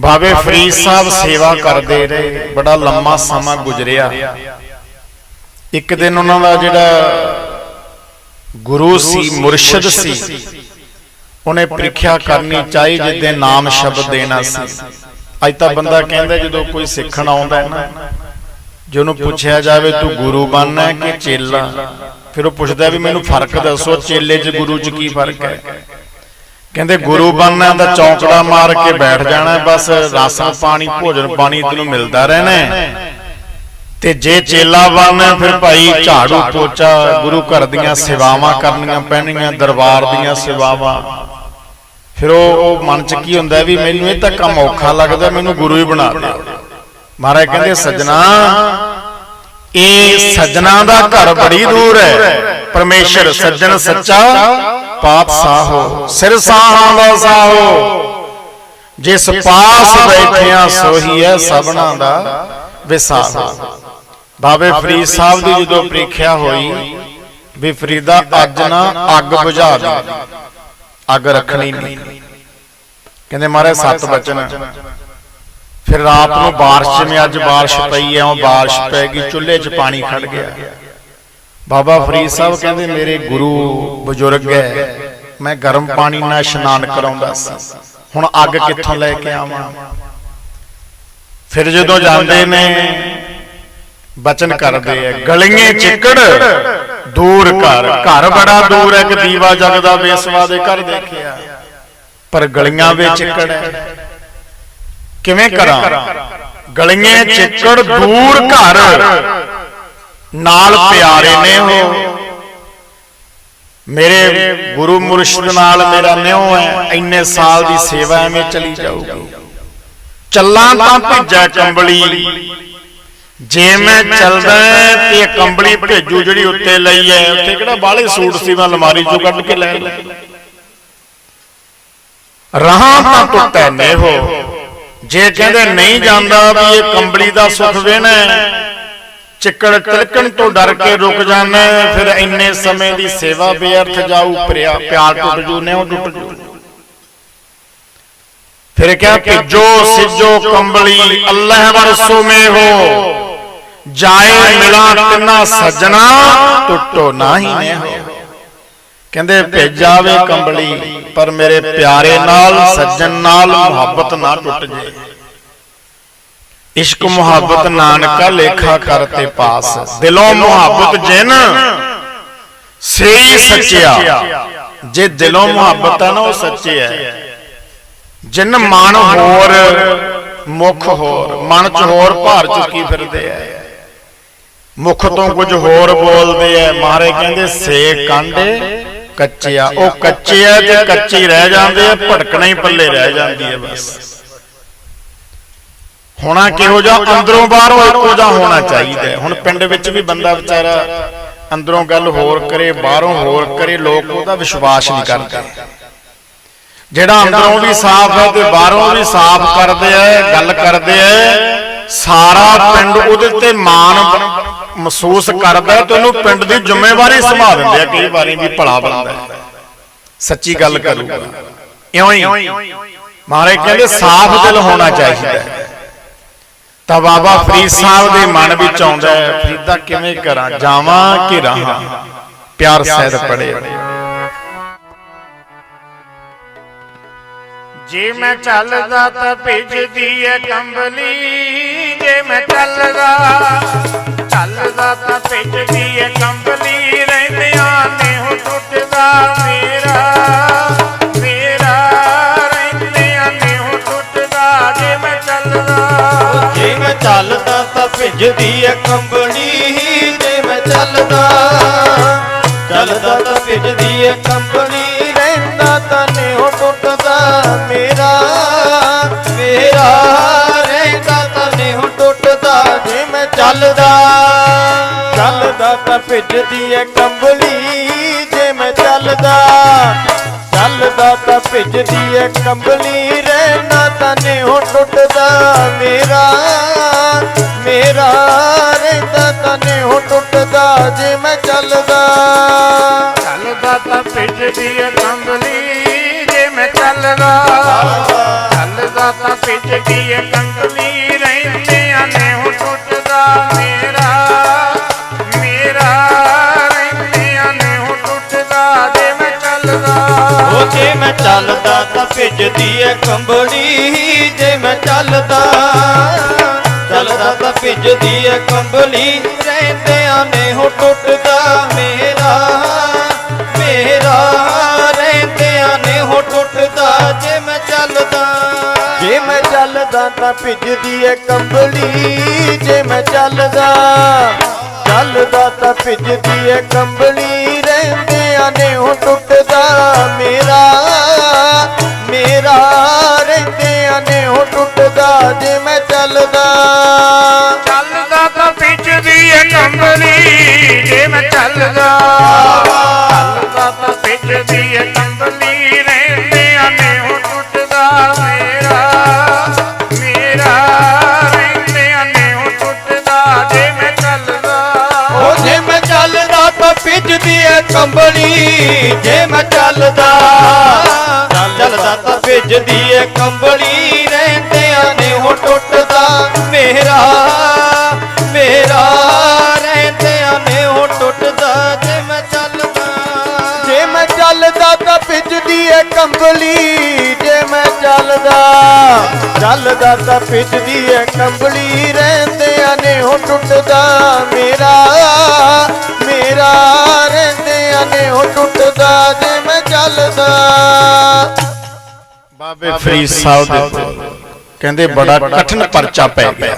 ਬਾਬੇ ਫਰੀਦ ਸਾਹਿਬ ਸੇਵਾ ਕਰਦੇ ਰਹੇ ਬੜਾ ਲੰਮਾ ਸਮਾਂ ਗੁਜ਼ਰਿਆ। ਇੱਕ ਦਿਨ ਉਹਨਾਂ ਦਾ ਜਿਹੜਾ ਗੁਰੂ ਸੀ ਮੁਰਸ਼ਿਦ ਸੀ ਉਹਨੇ ਪ੍ਰੀਖਿਆ ਕਰਨੀ ਚਾਹੀ ਜਿੱਦੇ ਨਾਮ ਸ਼ਬਦ ਦੇਣਾ ਸੀ। ਅੱਜ ਤਾਂ ਬੰਦਾ ਕਹਿੰਦਾ ਜਦੋਂ ਕੋਈ ਸਿੱਖਣ ਆਉਂਦਾ ਹੈ ਨਾ ਜੇ ਉਹਨੂੰ ਪੁੱਛਿਆ ਜਾਵੇ ਤੂੰ ਗੁਰੂ ਬਣਨਾ ਹੈ ਕਿ ਚੇਲਾ? ਫਿਰ ਉਹ ਪੁੱਛਦਾ ਵੀ ਮੈਨੂੰ ਫ਼ਰਕ ਦੱਸੋ ਚੇਲੇ 'ਚ ਗੁਰੂ 'ਚ ਕੀ ਫ਼ਰਕ ਹੈ? ਕਹਿੰਦੇ ਗੁਰੂ ਬਣਨਾ ਦਾ ਚੌਂਕੜਾ ਮਾਰ ਕੇ ਬੈਠ ਜਾਣਾ, ਬਸ ਰਾਸਾਂ ਪਾਣੀ, ਭੋਜਨ ਪਾਣੀ ਤੈਨੂੰ ਮਿਲਦਾ ਰਹਿਣਾ ਤੇ ਜੇ ਚੇਲਾ ਬਣਨਾ ਫਿਰ ਭਾਈ ਝਾੜੂ ਪੋਚਾ, ਗੁਰੂ ਘਰ ਦੀਆਂ ਸੇਵਾਵਾਂ ਕਰਨੀਆਂ ਪੈਣਗੀਆਂ, ਦਰਬਾਰ ਦੀਆਂ ਸੇਵਾਵਾਂ। ਫਿਰ ਉਹ ਮਨ ਚ ਕੀ ਹੁੰਦਾ ਵੀ ਮੈਨੂੰ ਇਹ ਤਾਂ ਕੰਮ ਔਖਾ ਲੱਗਦਾ, ਮੈਨੂੰ ਗੁਰੂ ਹੀ ਬਣਾ ਦੇ। ਮਹਾਰਾਜ ਕਹਿੰਦੇ, ਸੱਜਣਾ, ਇਹ ਸੱਜਣਾ ਦਾ ਘਰ ਬੜੀ ਦੂਰ ਹੈ। ਪਰਮੇਸ਼ਰ ਸੱਜਣ ਸੱਚਾ ਪਾਤਸ਼ਾਹੋ ਸਿਰ ਸਾਹਾਂ ਦਾ ਸਾਹੋ। ਜਿਸ ਪਾਸ ਬੈਠਿਆ ਸੋਹੀ ਹੈ ਸਭਨਾ ਦਾ ਵਿਸਾਹੋ ਬਾਬੇ ਫਰੀਦ ਸਾਹਿਬ ਦੀ ਜਦੋਂ ਪ੍ਰੀਖਿਆ ਹੋਈ ਵੀ ਫਰੀਦਾ ਅੱਜ ਨਾ ਅੱਗ ਬੁਝਾ ਦੇ। ਅੱਗ ਰੱਖਣੀ ਨਹੀਂ। ਕਹਿੰਦੇ ਮਹਾਰਾਜ ਸੱਤ ਬਚਨ ਫਿਰ ਰਾਤ ਨੂੰ ਬਾਰਿਸ਼ ਜਿਵੇਂ ਅੱਜ ਬਾਰਿਸ਼ ਪਈ ਹੈ ਉਹ ਬਾਰਿਸ਼ ਪੈ ਗਈ ਚੁੱਲ੍ਹੇ 'ਚ ਪਾਣੀ ਖੜ ਗਿਆ। ਬਾਬਾ ਫਰੀਦ ਸਾਹਿਬ ਕਹਿੰਦੇ, ਮੇਰੇ ਗੁਰੂ ਬਜ਼ੁਰਗ ਹੈ, ਮੈਂ ਗਰਮ ਪਾਣੀ ਨਾਲ ਇਸ਼ਨਾਨ ਕਰਾਉਂਦਾ ਸੀ। ਹੁਣ ਅੱਗ ਕਿੱਥੋਂ ਲੈ ਕੇ ਆਵਾਂ? ਫਿਰ ਜਦੋਂ ਜਾਂਦੇ ਨੇ, ਬਚਨ ਕਰਦੇ ਆ, ਗਲੀਆਂ ਚਿੱਕੜ ਦੂਰ ਘਰ ਘਰ ਬੜਾ ਦੂਰ ਹੈ ਕਿ ਦੀਵਾ ਜਗਦਾ ਬੇਸਵਾ ਦੇ ਘਰ ਦੇਖਿਆ। ਪਰ ਗਲੀਆਂ ਵਿੱਚ ਚਿੱਕੜ ਹੈ। ਕਿਵੇਂ ਕਰਾਂ? ਗਲੀਆਂ ਚਿੱਕੜ ਦੂਰ ਘਰ ਨਾਲ ਪਿਆਰੇ ਨੇ ਹੋ ਮੇਰੇ ਗੁਰੂ ਮੁਰਸ਼ਿਦ ਨਾਲ ਮੇਰਾ ਨਿਉ ਹੈ। ਇੰਨੇ ਸਾਲ ਦੀ ਸੇਵਾ ਐਵੇਂ ਚਲੀ ਜਾਊਗੀ। ਚੱਲਾਂ ਤਾਂ ਭੇਜਾ ਕੰਬਲੀ। ਜੇ ਮੈਂ ਚੱਲਦਾ ਤੇ ਕੰਬਲੀ ਭੇਜੂ ਜਿਹੜੀ ਉੱਤੇ ਲਈ ਐ ਉੱਥੇ ਕਿਹੜਾ ਬਾਹਲੇ ਸੂਟ ਸੀ ਮੈਂ ਅਲਮਾਰੀ ਚੋਂ ਕੱਢ ਕੇ ਲੈ ਲਿਆ। ਰਹਾਂ ਤਾਂ ਟੁੱਟੈ ਨੇਹੋ ਜੇ ਕਹਿੰਦੇ ਨਹੀਂ ਜਾਂਦਾ ਵੀ ਇਹ ਕੰਬਲੀ ਦਾ ਸੁੱਖ ਵੇਣਾ ਚਿੱਕੜ ਤਿਲਕਣ ਤੋਂ ਡਰ ਕੇ ਰੁਕ ਜਾਣਾ ਫਿਰ ਇੰਨੇ ਸਮੇਂ ਦੀ ਸੇਵਾ ਬੇਅਰਥ ਜਾਊ ਪਿਆਰ ਟੁੱਟ ਜੂ ਨੇ ਉਹ ਟੁੱਟ ਜੂ। ਫਿਰ ਕਿਹਾ, ਭਿੱਜੋ, ਸਿੱਜੋ, ਕੰਬਲੀ, ਅੱਲਾਹ ਵਰਸੋ ਮੇ ਹੋ। ਜਾਏ ਮਿਲਾਂ ਤਿੰਨਾ ਸੱਜਣਾ, ਟੁੱਟੋ ਨਾਹੀ ਨੇ ਹੋ ਕਹਿੰਦੇ ਭੇਜਾਵੇ ਕੰਬਲੀ, ਪਰ ਮੇਰੇ ਪਿਆਰੇ ਨਾਲ, ਸੱਜਣ ਨਾਲ ਮੁਹੱਬਤ ਨਾ ਟੁੱਟ ਜੇ। ਇਸ਼ਕ ਮੁਹੱਬਤ ਨਾਨਕਾ ਲੇਖਾ ਕਰਤੇ ਪਾਸ। ਦਿਲੋਂ ਮੁਹੱਬਤ ਜਿਨ ਸਹੀ ਸੱਚਿਆ। ਜੇ ਦਿਲੋਂ ਮੁਹੱਬਤ ਹੈ ਨਾ ਉਹ ਸੱਚੇ ਹੈ। ਜਿਨ ਮਨ ਹੋਰ ਮੁਖ ਹੋਰ। ਮਨ ਚ ਹੋਰ ਭਾਰ ਚੁੱਕੀ ਫਿਰਦੇ ਐ ਮੁਖ ਤੋਂ ਕੁਝ ਹੋਰ ਬੋਲਦੇ ਐ ਮਹਾਰਾਜ ਕਹਿੰਦੇ ਸੇ ਕਾਂਡੇ ਕੱਚਿਆ। ਉਹ ਕੱਚੇ ਐ ਤੇ ਕੱਚੇ ਰਹਿ ਜਾਂਦੇ ਐ ਭਟਕਣਾ ਹੀ ਪੱਲੇ ਰਹਿ ਜਾਂਦੀ ਐ ਬਸ। ਹੋਣਾ ਕਿਹੋ ਜਿਹਾ? ਅੰਦਰੋਂ ਬਾਹਰੋਂ ਇੱਕੋ ਜਿਹਾ ਹੋਣਾ ਚਾਹੀਦਾ। ਹੁਣ ਪਿੰਡ ਵਿੱਚ ਵੀ ਬੰਦਾ ਵਿਚਾਰਾ ਅੰਦਰੋਂ ਗੱਲ ਹੋਰ ਕਰੇ ਬਾਹਰੋਂ ਹੋਰ ਕਰੇ ਲੋਕ ਉਹਦਾ ਵਿਸ਼ਵਾਸ ਨਹੀਂ ਕਰਦੇ। ਜਿਹੜਾ ਅੰਦਰੋਂ ਵੀ ਸਾਫ਼ ਹੈ ਤੇ ਬਾਹਰੋਂ ਵੀ ਸਾਫ਼ ਕਰਦੇ ਐ ਗੱਲ ਕਰਦੇ ਐ ਸਾਰਾ ਪਿੰਡ ਉਹਦੇ ਤੇ ਮਾਣ ਮਹਿਸੂਸ ਕਰਦਾ ਤੇ ਉਹਨੂੰ ਪਿੰਡ ਦੀ ਜ਼ਿੰਮੇਵਾਰੀ ਸੰਭਾਲ ਦਿੰਦੇ ਆ ਕਈ ਵਾਰੀ ਵੀ ਭਲਾ ਬਣਦਾ ਸੱਚੀ ਗੱਲ ਕਰੂਗਾ। ਇਉਂ ਹੀ ਮਹਾਰਾਜ ਕਹਿੰਦੇ ਸਾਫ਼ ਦਿਲ ਹੋਣਾ ਚਾਹੀਦਾ ਹੈ। ਤਾਂ ਬਾਬਾ ਫਰੀਦ ਸਾਹਿਬ ਦੇ ਮਨ ਵਿੱਚ ਆਉਂਦਾ ਹੈ ਫਰੀਦਾ ਕਿਵੇਂ ਕਰਾਂ? ਜਾਵਾਂ ਕਿ ਰਹਾਂ? ਪਿਆਰ ਸਹਿਤ ਪੜੇ। ਜੇ ਮੈਂ ਚੱਲਦਾ ਤਾਂ ਭਿੱਜਦੀ ਐ ਕੰਬਲੀ ਜੇ ਮੈਂ ਚੱਲਦਾ ਚੱਲਦਾ ਤਾਂ ਭਿੱਜਦੀ ਐ ਕੰਬਲੀ ਰਹਿੰਦਿਆਂ ਨੇ ਹੋ ਟੁੱਟਦਾ ਮੇਰਾ ਮੇਰਾ। ਤਾਂ ਭਿੱਜਦੀ ਐ ਕੰਬਣੀ ਜੇ ਮੈਂ ਚੱਲਦਾ। ਚੱਲਦਾ ਤਾਂ ਭਿੱਜਦੀ ਐ ਕੰਬਣੀ, ਰਹਿੰਦਾ ਤਾਂ ਨਹੀਂ ਹੋ ਟੁੱਟਦਾ ਮੇਰਾ। ਮੇਰਾ, ਰਹਿੰਦਾ ਤਾਂ ਨਹੀਂ ਹੋ ਟੁੱਟਦਾ ਜੇ ਮੈਂ ਚੱਲਦਾ। ਚੱਲਦਾ ਤਾਂ ਭਿੱਜਦੀ ਐ ਕੰਬਲੀ ਜੇ ਮੈਂ ਚੱਲਦਾ। ਚੱਲਦਾ ਤਾਂ ਭਿੱਜਦੀ ਐ ਕੰਬਲੀ ਰਹਿਣਾ ਤਾਂ ਨਹੀਂ ਹੋ ਟੁੱਟਦਾ ਮੇਰਾ। ਮੇਰਾ ਰਹਿੰਦਾ ਤਾਂ ਨਹੀਂ ਹੋ ਟੁੱਟਦਾ ਜੇ ਮੈਂ ਚੱਲਦਾ। ਚੱਲਦਾ ਤਾਂ ਭਿੱਜਦੀ ਐ ਕੰਬਲੀ ਜੇ ਮੈਂ ਚੱਲਦਾ। ਚੱਲਦਾ। ਤਾਂ ਭਿੱਜਦੀ ਏ ਕੰਬਲੀ ਰਹਿੰਦਿਆਂ ਚੱਲਦਾ ਤਾਂ ਭਿੱਜਦੀ ਏ ਕੰਬਲੀ ਜੇ ਮੈਂ ਚੱਲਦਾ। ਚੱਲਦਾ ਤਾਂ ਭਿੱਜਦੀ ਏ ਕੰਬਲੀ ਰਹਿੰਦਿਆਂ ਨੇ ਹੋ ਟੁੱਟਦਾ ਮੇਰਾ। ਮੇਰਾ, ਰਹਿੰਦਿਆਂ ਨੇ ਹੋ ਟੁੱਟਦਾ, ਜੇ ਮੈਂ ਚੱਲਦਾ। ਜੇ ਮੈਂ ਚੱਲਦਾ ਤਾਂ ਭਿੱਜਦੀ ਏ ਕੰਬਲੀ ਜੇ ਮੈਂ ਚੱਲਦਾ। ਚੱਲਦਾ ਤਾਂ ਭਿੱਜਦੀ ਏ ਕੰਬਲੀ ਰਹਿੰਦਿਆਂ ਨੇ ਹੋ ਟੁੱਟਦਾ ਕੰਬਲੀ ਜੇ ਮੈਂ ਚੱਲਦਾ। ਚੱਲਦਾ ਤਾਂ ਭਿੱਜਦੀ ਏ ਕੰਬਲੀ ਰਹਿੰਦਿਆਂ ਨੇ ਹੋ ਟੁੱਟਦਾ ਮੇਰਾ। ਮੇਰਾ, ਰਹਿੰਦਿਆਂ ਨੇ ਹੋ ਟੁੱਟਦਾ ਜੇ ਮੈਂ ਚੱਲਦਾ। ਜੇ ਮੈਂ ਚੱਲਦਾ ਤਾਂ ਭਿੱਜਦੀ ਏ ਕੰਬਲੀ, ਜੇ ਮੈਂ ਚੱਲਦਾ। ਚੱਲਦਾ ਤਾਂ ਭਿੱਜਦੀ ਏ ਕੰਬਲੀ, ਰਹਿੰਦਿਆਂ ਨੇ ਹੋ ਟੁੱਟਦਾ ਮੇਰਾ। ਮੇਰਾ, ਰਹਿੰਦਿਆਂ ਨੇ ਹੋ ਟੁੱਟਦਾ ਜੇ ਮੈਂ ਚੱਲਦਾ। ਬਾਬੇ ਫਰੀਦ ਸਾਹਿਬ ਦੇ ਉੱਤੇ। ਕਹਿੰਦੇ ਬੜਾ ਕਠਿਨ ਪਰਚਾ ਪੈ ਗਿਆ।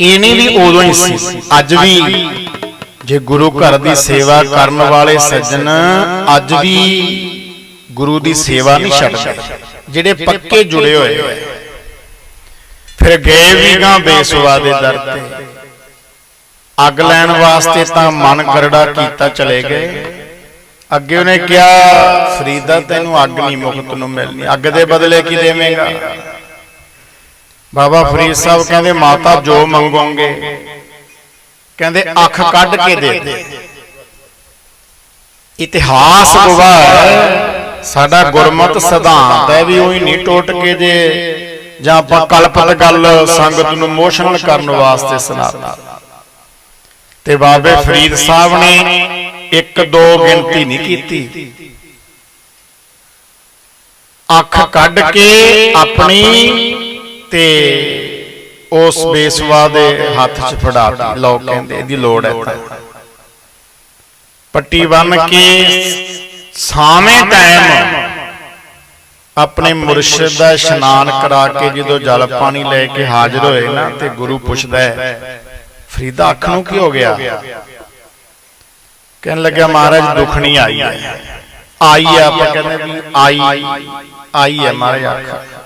ਇਹਨੇ ਵੀ ਉਦੋਂ ਹੀ ਸੀ। ਅੱਜ ਵੀ ਜੇ ਗੁਰੂ ਘਰ ਦੀ ਸੇਵਾ ਕਰਨ ਵਾਲੇ ਸੱਜਣ ਅੱਜ ਵੀ ਗੁਰੂ ਦੀ ਸੇਵਾ ਨਹੀਂ ਛੱਡਦੇ। ਜਿਹੜੇ ਪੱਕੇ ਜੁੜੇ ਹੋਏ। ਫਿਰ ਗਏ ਵੀ ਗਾਂ ਬੇਸਵਾ ਦੇ ਦਰ ਤੇ। ਅੱਗ ਲੈਣ ਵਾਸਤੇ ਤਾਂ ਮਨ ਕਰੜਾ ਕੀਤਾ ਚਲੇ ਗਏ। ਅੱਗੇ ਉਹਨੇ ਕਿਹਾ ਫਰੀਦਾ ਤੈਨੂੰ ਅੱਗ ਨਹੀਂ ਮੁਕਤ ਨੂੰ ਮਿਲਣੀ। ਅੱਗ ਦੇ ਬਦਲੇ ਕੀ ਦੇਵੇਂਗਾ? ਬਾਬਾ ਫਰੀਦ ਸਾਹਿਬ ਕਹਿੰਦੇ ਮਾਤਾ ਜੋ ਮੰਗੋਗੇ। ਕਹਿੰਦੇ ਅੱਖ ਕੱਢ ਕੇ ਦੇ ਦੇ। ਇਤਿਹਾਸ ਗਵਾਹ ਹੈ, ਸਾਡਾ ਗੁਰਮਤ ਸਿਧਾਂਤ ਹੈ ਵੀ ਉਹੀ ਨਹੀਂ ਟੁੱਟ ਕੇ ਜੇ ਜਾਂ ਆਪਾਂ ਕਲਪਤ ਗੱਲ ਸੰਗਤ ਨੂੰ ਮੋਸ਼ਨਲ ਕਰਨ ਵਾਸਤੇ ਸੁਣਾਤਾ। ਤੇ ਬਾਬੇ ਫਰੀਦ ਸਾਹਿਬ ਨੇ ਇੱਕ ਦੋ ਗਿਣਤੀ ਨਹੀਂ ਕੀਤੀ। ਅੱਖ ਕੱਢ ਕੇ ਆਪਣੀ ਤੇ ਉਸ ਬੇਸਵਾ ਦੇ ਹੱਥ 'ਚ ਫੜਾਤੀ ਲਓ ਕਹਿੰਦੇ ਇਹਦੀ ਲੋੜ ਹੈ ਤਾਂ। ਪੱਟੀ ਬੰਨ ਕੇ ਸਾਵੇਂ ਟਾਈਮ ਆਪਣੇ ਮੁਰਸ਼ਿਦ ਦਾ ਇਸ਼ਨਾਨ ਕਰਾ ਕੇ ਜਦੋਂ ਜਲ ਪਾਣੀ ਲੈ ਕੇ ਹਾਜ਼ਰ ਹੋਏ ਨਾ ਤੇ ਗੁਰੂ ਪੁੱਛਦਾ ਹੈ ਫਰੀਦਾ ਅੱਖ ਨੂੰ ਕੀ ਹੋ ਗਿਆ? ਕਹਿਣ ਲੱਗਿਆ ਮਹਾਰਾਜ ਦੁਖਣੀ ਆਈ ਹੈ। ਆਈ ਹੈ ਆਪਾਂ ਕਹਿੰਦੇ ਵੀ ਆਈ ਆਈ ਹੈ ਮਹਾਰਾਜ ਅੱਖ।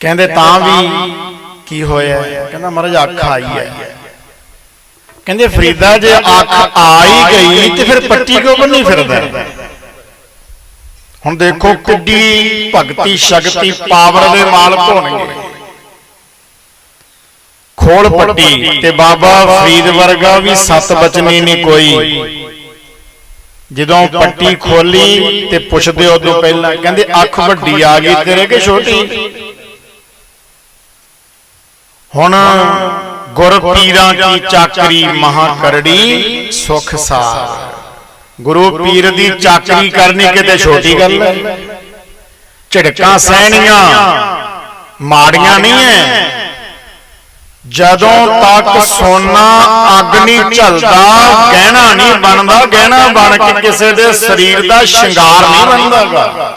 ਕਹਿੰਦੇ ਤਾਂ ਵੀ ਕੀ ਹੋਇਆ ਕਹਿੰਦਾ ਮਹਾਰਾਜ ਅੱਖ ਆਈ ਹੈ। ਕਹਿੰਦੇ ਫਰੀਦਾ ਜੇ ਅੱਖ ਆ ਹੀ ਗਈ ਤੇ ਫਿਰ ਪੱਟੀ ਕਿਉਂ ਬੰਨੀ ਫਿਰਦਾ ਹੁਣ ਦੇਖੋ ਕਿੱਡੀ ਭਗਤੀ ਸ਼ਕਤੀ ਪਾਵਰ ਦੇ ਮਾਲਕ ਹੋਣਗੇ। ਖੋਲ ਪੱਟੀ ਤੇ ਬਾਬਾ ਫਰੀਦ ਵਰਗਾ ਵੀ ਸਤ ਬਚਨੀ ਨਹੀਂ ਕੋਈ। ਜਦੋਂ ਪੱਟੀ ਖੋਲੀ ਤੇ ਪੁੱਛਦੇ ਉਦੋਂ ਪਹਿਲਾਂ ਕਹਿੰਦੇ ਅੱਖ ਵੱਡੀ ਆ ਗਈ ਤੇਰੇ ਕਿ ਛੋਟੀ? ਹੁਣ ਗੁਰ ਪੀਰਾਂ ਕੀ ਚਾਕਰੀ ਮਹਾ ਕਰੜੀ? ਸੁਖ ਸਾਰ। ਗੁਰੂ ਪੀਰ ਦੀ ਚਾਕਰੀ ਕਰਨੀ ਕਿਤੇ ਛੋਟੀ ਗੱਲ? ਹੈ। ਝੜਕਾਂ ਸਹਿਣੀਆਂ। ਮਾੜੀਆਂ ਨਹੀਂ ਐ। ਜਦੋਂ ਤੱਕ ਸੋਨਾ ਅੱਗ ਨਹੀਂ ਝਲਦਾ ਗਹਿਣਾ ਨਹੀਂ ਬਣਦਾ ਗਹਿਣਾ ਬਣ ਕੇ ਕਿਸੇ ਦੇ ਸਰੀਰ ਦਾ ਸ਼ਿੰਗਾਰ ਨਹੀਂ ਬਣਦਾਗਾ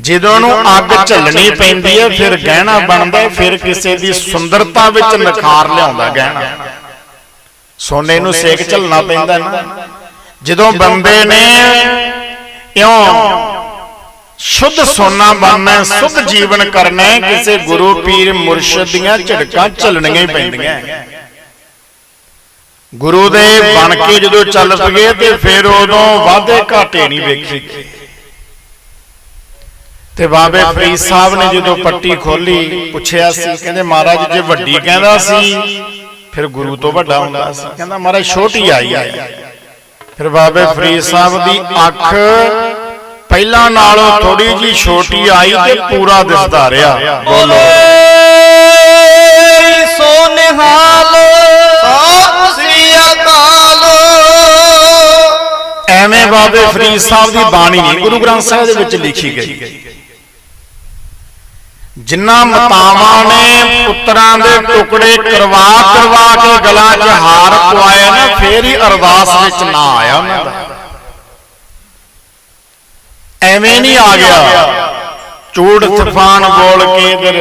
ਜਦੋਂ ਨੂੰ ਅੱਗ ਝੱਲਣੀ ਪੈਂਦੀ ਹੈ ਫਿਰ ਗਹਿਣਾ ਬਣਦਾ ਫਿਰ ਕਿਸੇ ਦੀ ਸੁੰਦਰਤਾ ਵਿੱਚ ਨਿਖਾਰ ਲਿਆਉਂਦਾ ਗਹਿਣਾ। ਸੋਨੇ ਨੂੰ ਸੇਕ ਝੱਲਣਾ ਪੈਂਦਾ ਨਾ। ਜਦੋਂ ਬੰਦੇ ਨੇ ਇਉਂ ਸ਼ੁੱਧ ਸੋਨਾ ਬਣਨਾ ਸ਼ੁੱਧ ਜੀਵਨ ਕਰਨਾ ਕਿਸੇ ਗੁਰੂ ਪੀਰ ਮੁਰਸ਼ਿਦ ਦੀਆਂ ਝੜਕਾਂ ਝੱਲਣੀਆਂ ਹੀ ਪੈਂਦੀਆਂ ਗੁਰੂ ਦੇ ਬਣ ਕੇ ਜਦੋਂ ਚੱਲ ਪਏ ਤੇ ਫਿਰ ਉਦੋਂ ਵਾਧੇ ਘਾਟੇ ਨਹੀਂ ਵੇਖੀ। ਤੇ ਬਾਬੇ ਫਰੀਦ ਸਾਹਿਬ ਨੇ ਜਦੋਂ ਪੱਟੀ ਖੋਲੀ ਪੁੱਛਿਆ ਸੀ ਕਹਿੰਦੇ ਮਹਾਰਾਜ ਜੇ ਵੱਡੀ ਕਹਿੰਦਾ ਸੀ ਫਿਰ ਗੁਰੂ ਤੋਂ ਵੱਡਾ ਹੁੰਦਾ ਸੀ। ਕਹਿੰਦਾ ਮਹਾਰਾਜ ਛੋਟੀ ਆਈ ਹੈ ਫਿਰ ਬਾਬੇ ਫਰੀਦ ਸਾਹਿਬ ਦੀ ਅੱਖ ਪਹਿਲਾਂ ਨਾਲੋਂ ਥੋੜੀ ਜੀ ਛੋਟੀ ਆਈ ਤੇ ਪੂਰਾ ਦਿਸਦਾ ਰਿਹਾ। ਬੋਲੋ। ਸੋ ਨਿਹਾਲ ਸਤਿ ਸ੍ਰੀ ਅਕਾਲ ਐਵੇਂ ਬਾਬੇ ਫਰੀਦ ਸਾਹਿਬ ਦੀ ਬਾਣੀ ਨਹੀਂ ਗੁਰੂ ਗ੍ਰੰਥ ਸਾਹਿਬ ਦੇ ਵਿੱਚ ਲਿਖੀ ਗਈ। ਜਿਨ੍ਹਾਂ ਮਾਤਾਵਾਂ ਨੇ ਪੁੱਤਰਾਂ ਦੇ ਟੁਕੜੇ ਕਰਵਾ ਕਰਵਾ ਕੇ ਗਲਾਂ 'ਚ ਹਾਰ ਪਵਾਏ ਨਾ ਫੇਰ ਹੀ ਅਰਦਾਸ ਵਿੱਚ ਨਾ ਆਇਆ ਉਹਨਾਂ ਦਾ। ਐਵੇਂ ਨਹੀਂ ਆ ਗਿਆ। ਚੂੜ ਤੂਫਾਨ ਬੋਲ ਕੇ ਇਧਰ।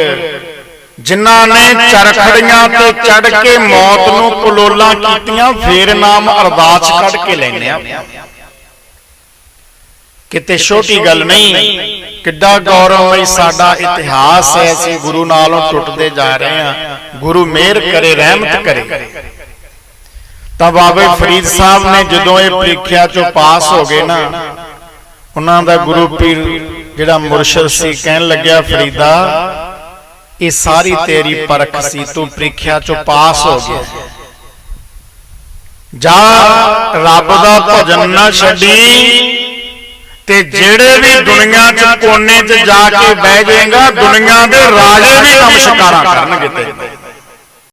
ਜਿਨ੍ਹਾਂ ਨੇ ਚਰਖੜੀਆਂ ਤੇ ਚੜ ਕੇ ਮੌਤ ਨੂੰ ਕਲੋਲਾਂ ਕੀਤੀਆਂ, ਫੇਰ ਨਾਮ ਅਰਦਾਸ ਕੱਢ ਕੇ ਲੈਨੇ ਆ। ਕਿਤੇ ਛੋਟੀ ਗੱਲ ਨਹੀਂ, ਕਿੱਡਾ ਗੌਰਵਮਈ ਸਾਡਾ ਇਤਿਹਾਸ ਹੈ, ਅਸੀਂ ਗੁਰੂ ਨਾਲੋਂ ਟੁੱਟਦੇ ਜਾ ਰਹੇ ਹਾਂ। ਗੁਰੂ ਮਿਹਰ ਕਰੇ, ਰਹਿਮਤ ਕਰੇ। ਤਾਂ ਬਾਬੇ ਫਰੀਦ ਸਾਹਿਬ ਨੇ ਜਦੋਂ ਇਹ ਪ੍ਰੀਖਿਆ ਚੋਂ ਪਾਸ ਹੋ ਗਏ ਨਾ ਉਹਨਾਂ ਦਾ ਗੁਰੂ ਪੀਰ ਜਿਹੜਾ ਮੁਰਸ਼ਿਦ ਸੀ ਕਹਿਣ ਲੱਗਿਆ ਫਰੀਦਾ ਇਹ ਸਾਰੀ ਤੇਰੀ ਪਰਖ ਸੀ ਤੂੰ ਪ੍ਰੀਖਿਆ ਚੋਂ ਪਾਸ ਹੋ ਗਿਆ। ਜਾ ਰੱਬ ਦਾ ਭਜਨ ਨਾ ਛੱਡੀ ਤੇ ਜਿਹੜੇ ਵੀ ਦੁਨੀਆ 'ਚ ਕੋਨੇ 'ਚ ਜਾ ਕੇ ਬਹਿ ਜਾਏਗਾ ਦੁਨੀਆ ਦੇ ਰਾਜੇ ਵੀ ਨਮਸਕਾਰਾਂ ਕਰਨਗੇ ਤੇ